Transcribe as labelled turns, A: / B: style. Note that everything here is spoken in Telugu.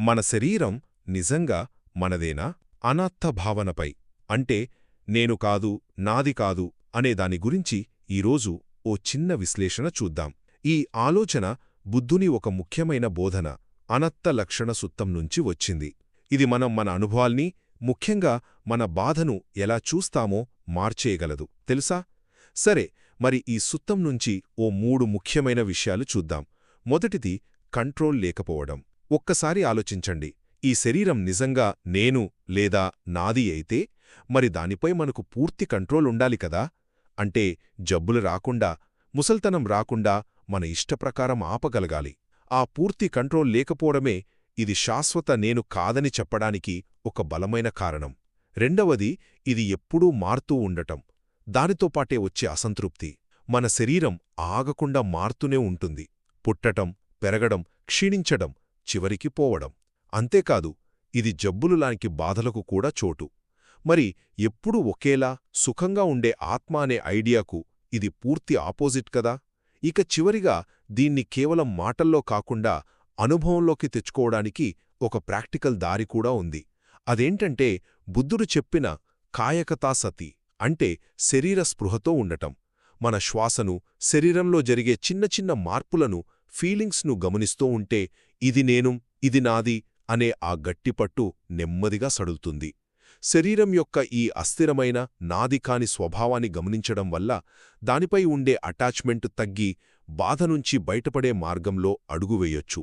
A: మన శరీరం నిజంగా మనదేనా? అనాత్త భావనపై. అంటే నేను కాదు నాది కాదు అనే దాని గురించి ఈరోజు ఓ చిన్న విశ్లేషణ చూద్దాం. ఈ ఆలోచన బుద్ధుని ఒక ముఖ్యమైన బోధన అనత్త లక్షణ సుత్తం నుంచి వచ్చింది. ఇది మనం మన అనుభవాల్ని ముఖ్యంగా మన బాధను ఎలా చూస్తామో మార్చేయగలదు. తెలుసా? సరే మరి ఈ సుత్తం నుంచి ఓ మూడు ముఖ్యమైన విషయాలు చూద్దాం. మొదటిది కంట్రోల్ లేకపోవడం. ఒక్కసారి ఆలోచించండి. ఈ శరీరం నిజంగా నేను లేదా నాది అయితే మరి దానిపై మనకు పూర్తి కంట్రోల్ ఉండాలి కదా? అంటే జబ్బులు రాకుండా ముసల్తనం రాకుండా మన ఇష్టప్రకారం ఆపగలగాలి. ఆ పూర్తి కంట్రోల్ లేకపోవడమే ఇది శాశ్వత నేను కాదని చెప్పడానికి ఒక బలమైన కారణం. రెండవది ఇది ఎప్పుడూ మారుతూ ఉండటం. దానితో పాటే వచ్చే అసంతృప్తి. మన శరీరం ఆగకుండా మారుతూనే ఉంటుంది. పుట్టటం పెరగడం క్షీణించడం చివరికి పోవడం. అంతేకాదు ఇది జబ్బులులానికి బాధలకు కూడా చోటు. మరి ఎప్పుడూ ఒకేలా సుఖంగా ఉండే ఆత్మ అనే ఐడియాకు ఇది పూర్తి ఆపోజిట్ కదా? ఇక చివరిగా దీన్ని కేవలం మాటల్లో కాకుండా అనుభవంలోకి తెచ్చుకోవడానికి ఒక ప్రాక్టికల్ దారి కూడా ఉంది. అదేంటంటే బుద్ధుడు చెప్పిన కాయకతా సతి అంటే శరీర స్పృహతో ఉండటం. మన శ్వాసను శరీరంలో జరిగే చిన్న చిన్న మార్పులను ఫీలింగ్స్ను గమనిస్తూ ఉంటే ఇది నేను ఇది నాది అనే ఆ గట్టిపట్టు నెమ్మదిగా సడులుతుంది. శరీరం యొక్క ఈ అస్థిరమైన నాది కాని స్వభావాన్ని గమనించడం వల్ల దానిపై ఉండే అటాచ్మెంట్ తగ్గి బాధ నుంచి బయటపడే మార్గంలో అడుగువేయొచ్చు